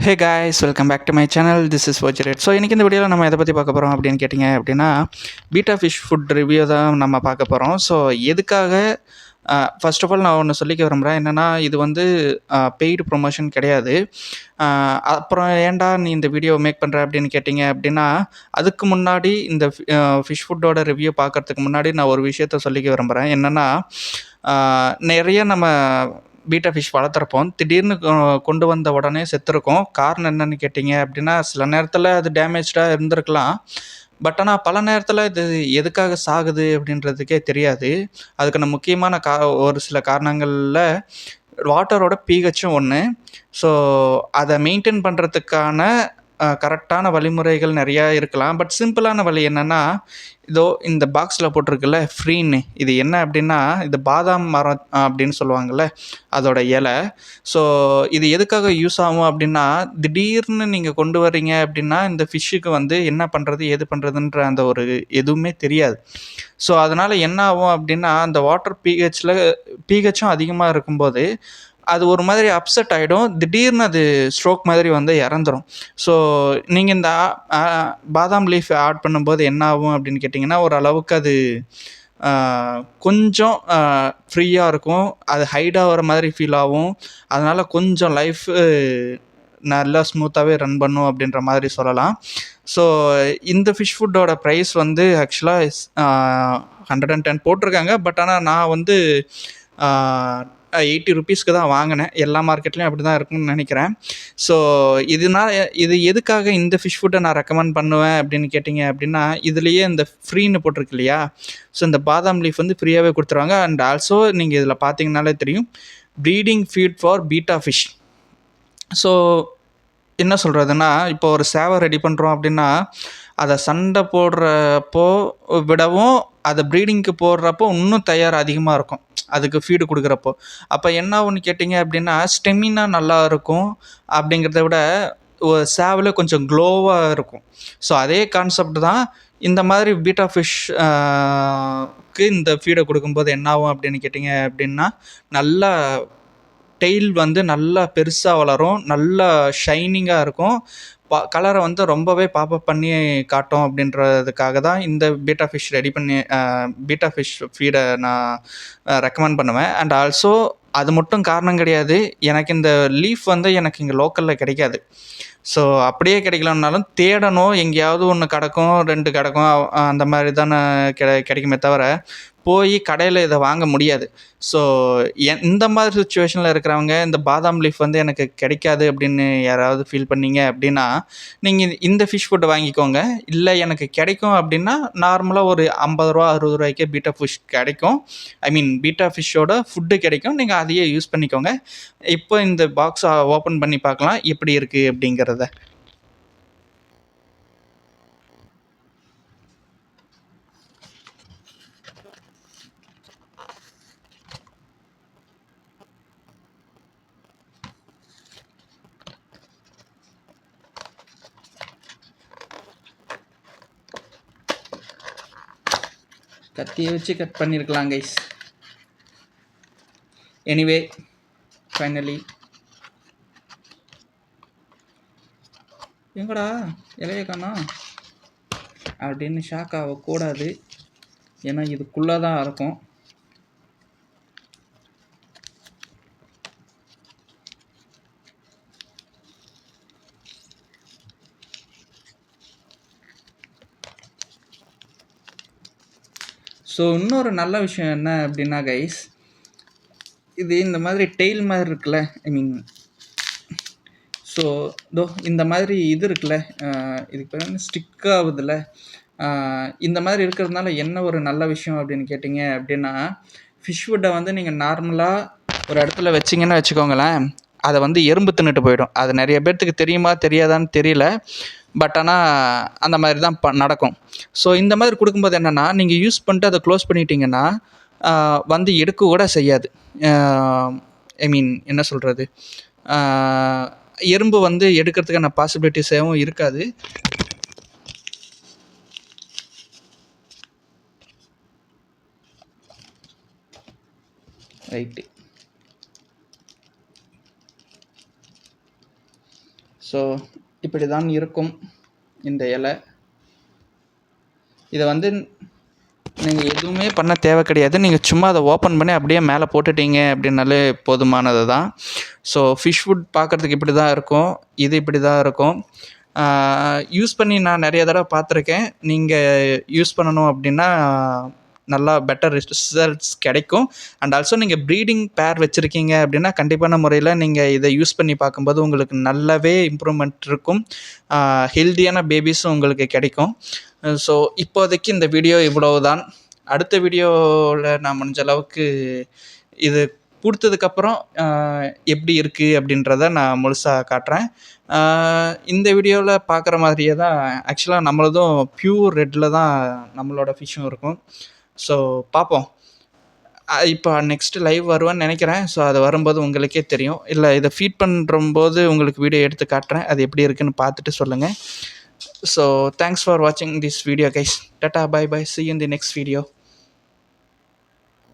Hey guys welcome back to my channel this is Vajret so இன்றைக்கி இந்த வீடியோவில் நம்ம எதை பற்றி பார்க்க போகிறோம் அப்படின்னு கேட்டிங்க அப்படின்னா பீட்டா ஃபிஷ் ஃபுட் ரிவ்யூ தான் நம்ம பார்க்க போகிறோம் ஸோ எதுக்காக ஃபர்ஸ்ட் ஆஃப் ஆல் நான் ஒன்று சொல்லிக்க விரும்புகிறேன் என்னென்னா இது வந்து பெய்டு ப்ரொமோஷன் கிடையாது. அப்புறம் ஏன்டா நீ இந்த வீடியோ மேக் பண்ணுற அப்படின்னு கேட்டிங்க அப்படின்னா அதுக்கு முன்னாடி இந்த ஃபிஷ் ஃபுட்டோட ரிவ்யூ பார்க்கறதுக்கு முன்னாடி நான் ஒரு விஷயத்த சொல்லிக்க விரும்புகிறேன் என்னென்னா நிறைய நம்ம பீட்டா ஃபிஷ் வளர்த்துருப்போம் திடீர்னு கொண்டு வந்த உடனே செத்துருக்கும். காரணம் என்னன்னு கேட்டிங்க அப்படின்னா சில நேரத்தில் அது டேமேஜ்டாக இருந்திருக்கலாம். பட் ஆனால் பல நேரத்தில் இது எதுக்காக சாகுது அப்படின்றதுக்கே தெரியாது. அதுக்கான முக்கியமான கா ஒரு சில காரணங்களில் வாட்டரோட பிஹெச்சும் ஒன்று ஸோ அதை மெயின்டைன் பண்ணுறதுக்கான கரெக்டான வழிமுறைகள் நிறையா இருக்கலாம். பட் சிம்பிளான வழி என்னென்னா இதோ இந்த பாக்ஸில் போட்டிருக்குல்ல ஃப்ரீன்னு. இது என்ன அப்படின்னா இது பாதாம் மரம் அப்படின்னு சொல்லுவாங்கள்ல அதோட இலை. ஸோ இது எதுக்காக யூஸ் ஆகும் அப்படின்னா திடீர்னு நீங்கள் கொண்டு வரீங்க அப்படின்னா இந்த ஃபிஷ்ஷுக்கு வந்து என்ன பண்ணுறது ஏது பண்ணுறதுன்ற அந்த ஒரு எதுவுமே தெரியாது. ஸோ அதனால் என்ன ஆகும் அப்படின்னா அந்த வாட்டர் பிஹெச்சில் பிஹெச்சும் அதிகமாக இருக்கும்போது அது ஒரு மாதிரி அப்செட் ஆகிடும் திடீர்னு அது ஸ்ட்ரோக் மாதிரி வந்து இறந்துரும். ஸோ நீங்கள் இந்த ஆ- பாதாம் லீஃப் ஆட் பண்ணும்போது என்ன ஆகும் அப்படின்னு கேட்டிங்கன்னா ஓரளவுக்கு அது கொஞ்சம் ஃப்ரீயாக இருக்கும். அது ஹைட் ஆகிற மாதிரி ஃபீல் ஆகும். அதனால் கொஞ்சம் லைஃப் நல்லா ஸ்மூத்தாகவே ரன் பண்ணும் அப்படின்ற மாதிரி சொல்லலாம். ஸோ இந்த ஃபிஷ் ஃபுட்டோட ப்ரைஸ் வந்து ஆக்சுவலாக ஹண்ட்ரட் அண்ட் டென் போட்டிருக்காங்க. பட் ஆனால் நான் வந்து எயிட்டி ருபீஸ்க்கு தான் வாங்கினேன். எல்லா மார்க்கெட்லேயும் அப்படி தான் இருக்கும்னு நினைக்கிறேன். ஸோ இதனால் இது எதுக்காக இந்த ஃபிஷ் ஃபுட்டை நான் ரெக்கமெண்ட் பண்ணுவேன் அப்படின்னு கேட்டிங்க அப்படின்னா இதுலேயே இந்த ஃப்ரீன்னு போட்டிருக்கு இல்லையா? ஸோ இந்த பாதாம் லீஃப் வந்து ஃப்ரீயாகவே கொடுத்துருவாங்க. அண்ட் ஆல்சோ நீங்கள் இதில் பார்த்தீங்கனாலே தெரியும் breeding feed for betta fish so என்ன சொல்கிறதுனா இப்போ ஒரு சேவை ரெடி பண்ணுறோம் அப்படின்னா அதை சண்டை போடுறப்போ விடவும் அதை ப்ரீடிங்க்கு போடுறப்போ இன்னும் தயார் அதிகமாக இருக்கும். அதுக்கு ஃபீடு கொடுக்குறப்போ. அப்போ என்ன ஒன்று கேட்டிங்க அப்படின்னா ஸ்டெமினா நல்லா இருக்கும் அப்படிங்கிறத விட ஒரு சேவல கொஞ்சம் க்ளோவாக இருக்கும். ஸோ அதே கான்செப்ட் தான் இந்த மாதிரி பீட்டா ஃபிஷ் க்கு இந்த ஃபீடை கொடுக்கும்போது என்ன ஆகும் அப்படின்னு கேட்டிங்க அப்படின்னா நல்லா டெய்ல் வந்து நல்லா பெருசாக வளரும் நல்லா ஷைனிங்காக இருக்கும். பா கலரை வந்து ரொம்பவே பாப்பப் பண்ணி காட்டும் அப்படின்றதுக்காக தான் இந்த பீட்டா ஃபிஷ் ரெடி பண்ணி பீட்டா ஃபிஷ் ஃபீடை நான் ரெக்கமெண்ட் பண்ணுவேன். அண்ட் ஆல்சோ அது மட்டும் காரணம் கிடையாது. எனக்கு இந்த லீஃப் வந்து எனக்கு இங்கே லோக்கலில் கிடைக்காது. ஸோ அப்படியே கிடைக்கலனாலும் தேடணும். எங்கேயாவது ஒன்று கிடக்கும் ரெண்டு கிடக்கும் அந்த மாதிரி தானே கிடை கிடைக்குமே தவிர போய் கடையில் இதை வாங்க முடியாது. ஸோ இந்த மாதிரி சுச்சுவேஷனில் இருக்கிறவங்க இந்த பாதாம் லீஃப் வந்து எனக்கு கிடைக்காது அப்படின்னு யாராவது ஃபீல் பண்ணீங்க அப்படின்னா நீங்கள் இந்த ஃபிஷ் ஃபுட்டை வாங்கிக்கோங்க. இல்லை எனக்கு கிடைக்கும் அப்படின்னா நார்மலாக ஒரு ஐம்பது ரூபா அறுபது ரூபாய்க்கே பீட்டா ஃபிஷ் கிடைக்கும். ஐ மீன் பீட்டா ஃபிஷ்ஷோட ஃபுட்டு கிடைக்கும். நீங்கள் அதையே யூஸ் பண்ணிக்கோங்க. இப்போ இந்த பாக்ஸை ஓப்பன் பண்ணி பார்க்கலாம். எப்படி இருக்குது அப்படிங்கிறத. கத்தியை வச்சு கட் பண்ணியிருக்கலாம் கைஸ் எனிவே ஃபைனலி எங்கடா? இலைய காணா அப்படின்னு ஷாக் ஆகக்கூடாது. ஏன்னா இதுக்குள்ளே தான் இருக்கும் ஸோ இன்னொரு நல்ல விஷயம் என்ன அப்படின்னா கைஸ் இது இந்த மாதிரி டெய்ல் மாதிரி இருக்குல்ல ஐ மீன் ஸோ தோ இந்த மாதிரி இது இருக்குல்ல இதுக்கு பேர் ஸ்டிக் ஆகுதுல்ல. இந்த மாதிரி இருக்கிறதுனால என்ன ஒரு நல்ல விஷயம் அப்படின்னு கேட்டிங்க அப்படின்னா ஃபிஷ் ஃபுட்டை வந்து நீங்கள் நார்மலாக ஒரு இடத்துல வச்சிங்கன்னு வச்சுக்கோங்களேன் அதை வந்து எறும்பு தின்னுட்டு போயிடும். அது நிறைய பேர்த்துக்கு தெரியுமா தெரியாதான்னு தெரியல. பட் ஆனால் அந்த மாதிரி தான் ப நடக்கும். ஸோ இந்த மாதிரி கொடுக்கும்போது என்னென்னா நீங்கள் யூஸ் பண்ணிட்டு அதை க்ளோஸ் பண்ணிட்டீங்கன்னா வந்து எடுக்க கூட செய்யாது. ஐ மீன் என்ன சொல்கிறது எறும்பு வந்து எடுக்கிறதுக்கான பாசிபிலிட்டிஸாகவும் இருக்காது. ரைட்டு ஸோ இப்படி தான் இருக்கும் இந்த இலை. இதை வந்து நீங்கள் எதுவுமே பண்ண தேவை கிடையாது. நீங்கள் சும்மா அதை ஓப்பன் பண்ணி அப்படியே மேலே போட்டுட்டீங்க அப்படின்னாலே போதுமானது தான். ஸோ ஃபிஷ் ஃபுட் பார்க்குறதுக்கு இப்படி தான் இருக்கும். இது இப்படி தான் இருக்கும் யூஸ் பண்ணி நான் நிறைய தடவை பார்த்துருக்கேன். நீங்கள் யூஸ் பண்ணணும் அப்படின்னா நல்லா பெட்டர் ரிசல்ட்ஸ் கிடைக்கும். அண்ட் ஆல்சோ நீங்கள் ப்ரீடிங் பேர் வச்சுருக்கீங்க அப்படின்னா கண்டிப்பான முறையில் நீங்கள் இதை யூஸ் பண்ணி பார்க்கும்போது உங்களுக்கு நல்லாவே இம்ப்ரூவ்மெண்ட் இருக்கும். ஹெல்த்தியான பேபிஸும் உங்களுக்கு கிடைக்கும். ஸோ இப்போதைக்கு இந்த வீடியோ இவ்வளவு தான் அடுத்த வீடியோவில் நான் முடிஞ்ச அளவுக்கு இது கொடுத்ததுக்கப்புறம் எப்படி இருக்குது அப்படின்றத நான் முழுசாக காட்டுறேன். இந்த வீடியோவில் பார்க்குற மாதிரியே தான் ஆக்சுவலாக நம்மளதும் ப்யூர் ரெட்டில் தான் நம்மளோட ஃபிஷ்ஷும் இருக்கும். ஸோ பார்ப்போம் இப்போ நெக்ஸ்ட்டு லைவ் வருவான்னு நினைக்கிறேன். ஸோ அது வரும்போது உங்களுக்கே தெரியும். இல்லை இதை ஃபீட் பண்ணும்போது உங்களுக்கு வீடியோ எடுத்து காட்டுறேன். அது எப்படி இருக்குன்னு பார்த்துட்டு சொல்லுங்கள் ஸோ தேங்க்ஸ் ஃபார் வாட்சிங் this video guys tata bye bye see in the next video